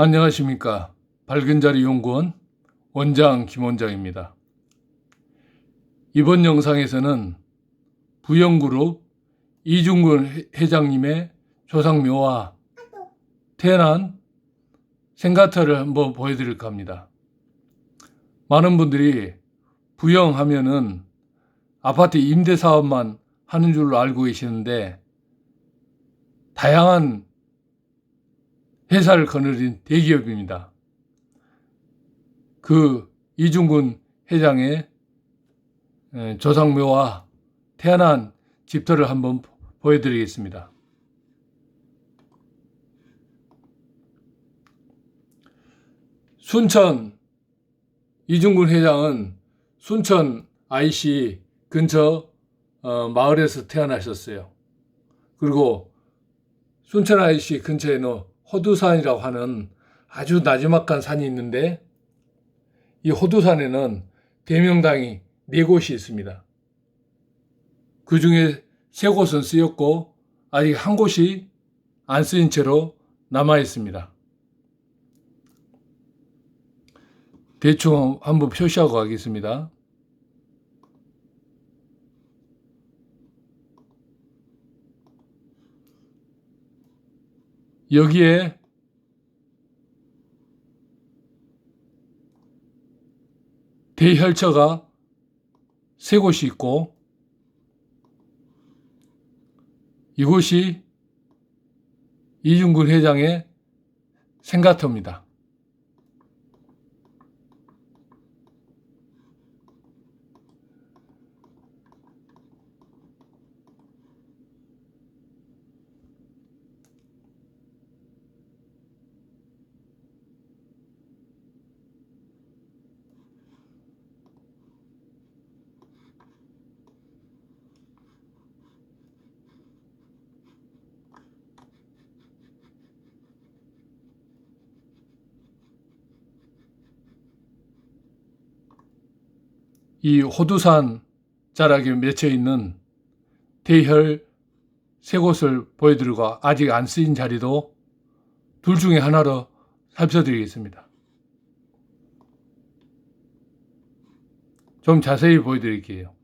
안녕하십니까. 밝은 자리 연구원 원장 김원장입니다. 이번 영상에서는 부영그룹 이중근 회- 회장님의 조상묘와 태어난 생가터를 한번 보여드릴까 합니다. 많은 분들이 부영하면은 아파트 임대 사업만 하는 줄로 알고 계시는데 다양한 회사를 거느린 대기업입니다. 그 이중근 회장의 에, 조상묘와 태어난 집터를 한번 보여드리겠습니다. 순천 이중근 회장은 순천 IC 근처 어, 마을에서 태어나셨어요. 그리고 순천 IC 근처에는 호두산이라고 하는 아주 나지막한 산이 있는데 이 호두산에는 대명당이 네 곳이 있습니다. 그 중에 세 곳은 쓰였고 아직 한 곳이 안 쓰인 채로 남아 있습니다. 대충 한번 표시하고 가겠습니다. 여기에 대혈처가 세 곳이 있고 이곳이 이중근 회장의 생가터입니다. 이 호두산 자락에 맺혀 있는 대혈 세 곳을 보여드리고 아직 안 쓰인 자리도 둘 중에 하나로 살펴드리겠습니다. 좀 자세히 보여드릴게요.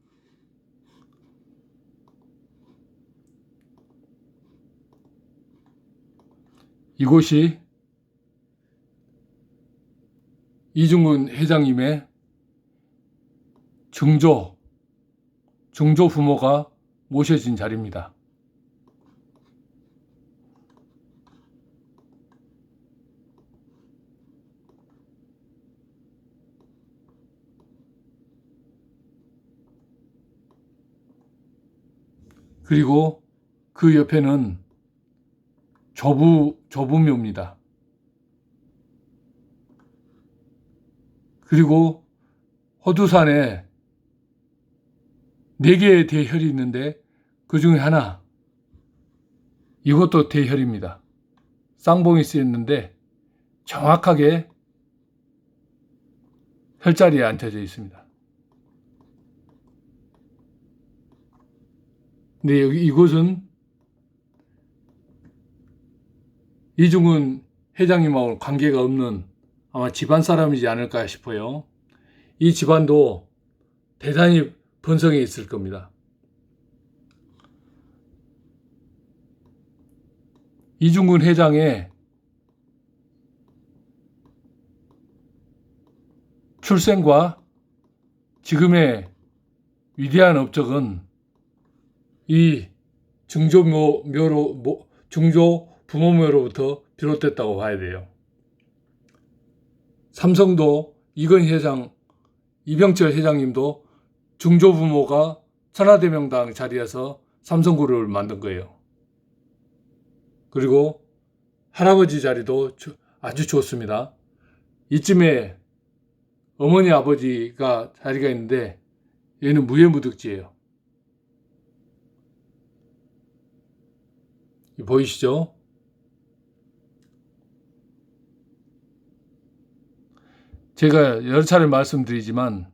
이곳이 이중근 회장님의 중조, 중조 부모가 모셔진 자리입니다. 그리고 그 옆에는 조부, 조부묘입니다. 그리고 호두산에 네 개의 대혈이 있는데 그 중에 하나 이것도 대혈입니다. 쌍봉이 쓰였는데 정확하게 혈자리에 앉혀져 있습니다. 근데 여기 이곳은 이중은 회장님하고 관계가 없는 아마 집안 사람이지 않을까 싶어요. 이 집안도 대단히 번성해 있을 겁니다. 이중근 회장의 출생과 지금의 위대한 업적은 이 중조묘 묘로 모- 중조 부모묘로부터 비롯됐다고 봐야 돼요. 삼성도 이건 회장, 이병철 회장님도 중조 부모가 천하대명당 자리에서 삼성그룹을 만든 거예요. 그리고 할아버지 자리도 주- 아주 좋습니다. 이쯤에 어머니 아버지가 자리가 있는데 얘는 무예무득지예요. 이 보이시죠? 제가 여러 차례 말씀드리지만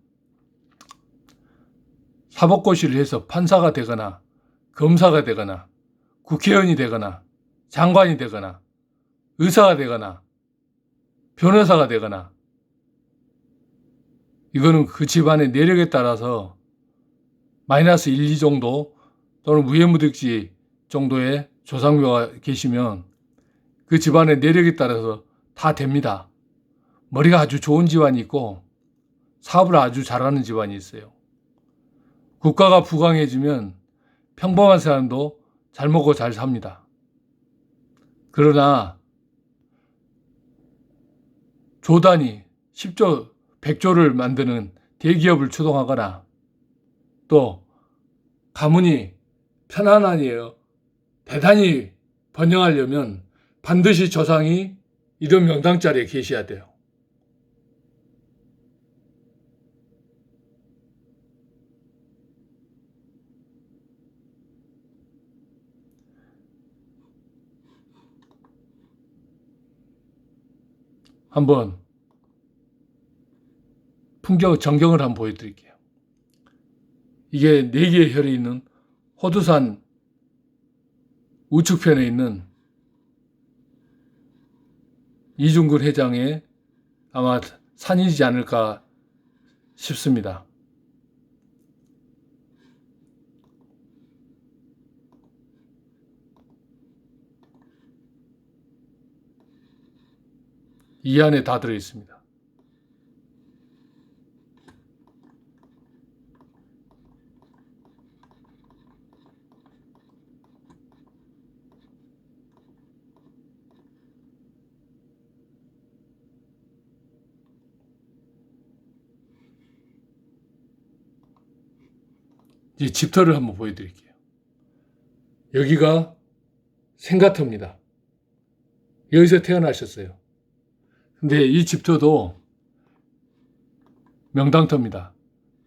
사법고시를 해서 판사가 되거나 검사가 되거나 국회의원이 되거나 장관이 되거나 의사가 되거나 변호사가 되거나 이거는 그 집안의 내력에 따라서 마이너스 1, 2 정도 또는 무해무득지 정도의 조상묘가 계시면 그 집안의 내력에 따라서 다 됩니다. 머리가 아주 좋은 집안이 있고 사업을 아주 잘하는 집안이 있어요. 국가가 부강해지면 평범한 사람도 잘 먹고 잘 삽니다. 그러나 조단이 10조, 100조를 만드는 대기업을 추동하거나 또 가문이 편안하니에요. 대단히 번영하려면 반드시 조상이 이런 명당 자리에 계셔야 돼요. 한번 풍경 전경을 한번 보여드릴게요. 이게 네 개의 혈이 있는 호두산 우측편에 있는 이중근 회장의 아마 산이지 않을까 싶습니다. 이 안에 다 들어 있습니다. 이제 집터를 한번 보여드릴게요. 여기가 생가터입니다. 여기서 태어나셨어요. 근데 이 집터도 명당터입니다.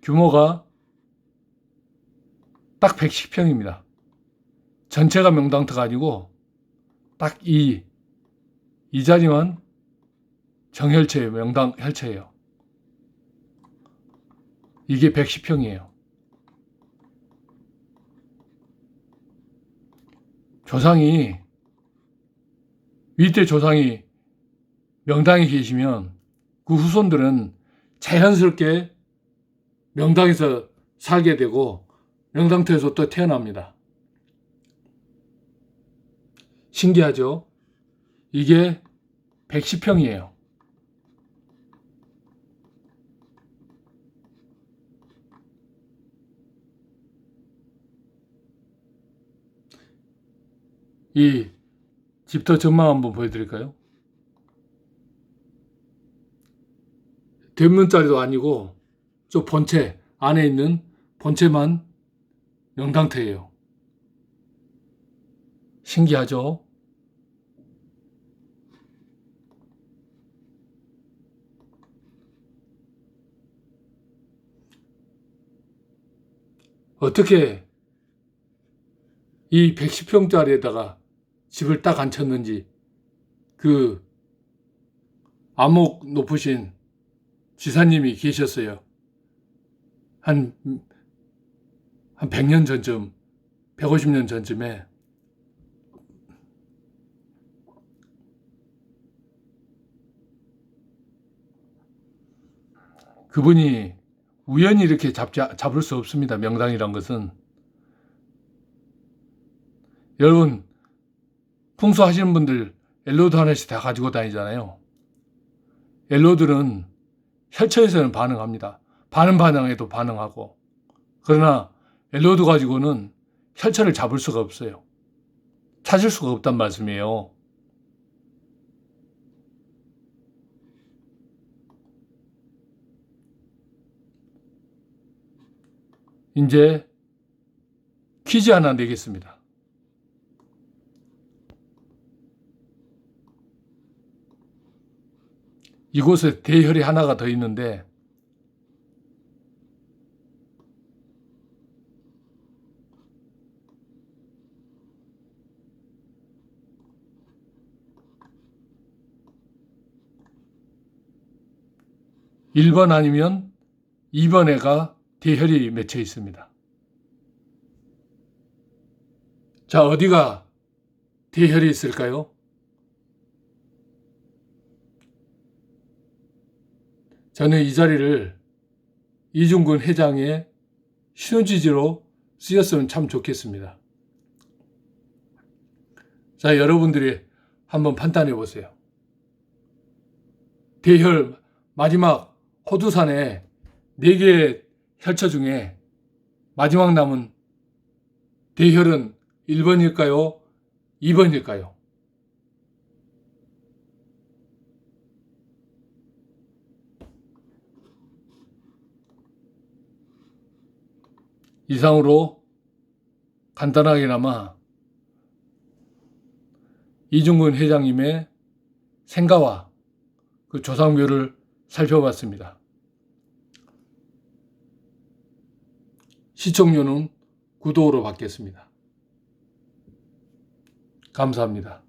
규모가 딱 110평입니다. 전체가 명당터가 아니고 딱 이, 이 자리만 정혈체예요. 명당 혈체예요. 이게 110평이에요. 조상이 위대 조상이 명당에 계시면 그 후손들은 자연스럽게 명당에서 살게 되고 명당터에서 또 태어납니다. 신기하죠? 이게 110평이에요. 이 집터 전망 한번 보여드릴까요? 뒷문자리도 아니고 저 본체 안에 있는 본체만 명당태예요. 신기하죠? 어떻게 이 110평짜리에다가 집을 딱 앉혔는지 그 암목 높으신 지사님이 계셨어요. 한, 한 100년 전쯤, 150년 전쯤에 그분이 우연히 이렇게 잡지, 잡을 수 없습니다. 명당이란 것은. 여러분, 풍수 하시는 분들 엘로드 하나씩 다 가지고 다니잖아요. 엘로들은 혈처에서는 반응합니다. 반응 반응에도 반응하고. 그러나 엘로드 가지고는 혈처를 잡을 수가 없어요. 찾을 수가 없단 말씀이에요. 이제 퀴즈 하나 내겠습니다. 이곳에 대혈이 하나가 더 있는데 일 번 아니면 2번에가 대혈이 맺혀 있습니다. 자, 어디가 대혈이 있을까요? 저는 이 자리를 이중근 회장의 신혼지지로 쓰였으면 참 좋겠습니다. 자, 여러분들이 한번 판단해 보세요. 대혈 마지막 호두산에 네 개의 혈처 중에 마지막 남은 대혈은 1번일까요? 2번일까요? 이상으로 간단하게나마 이중근 회장님의 생가와 그 조상묘를 살펴봤습니다. 시청료는 구독으로 받겠습니다. 감사합니다.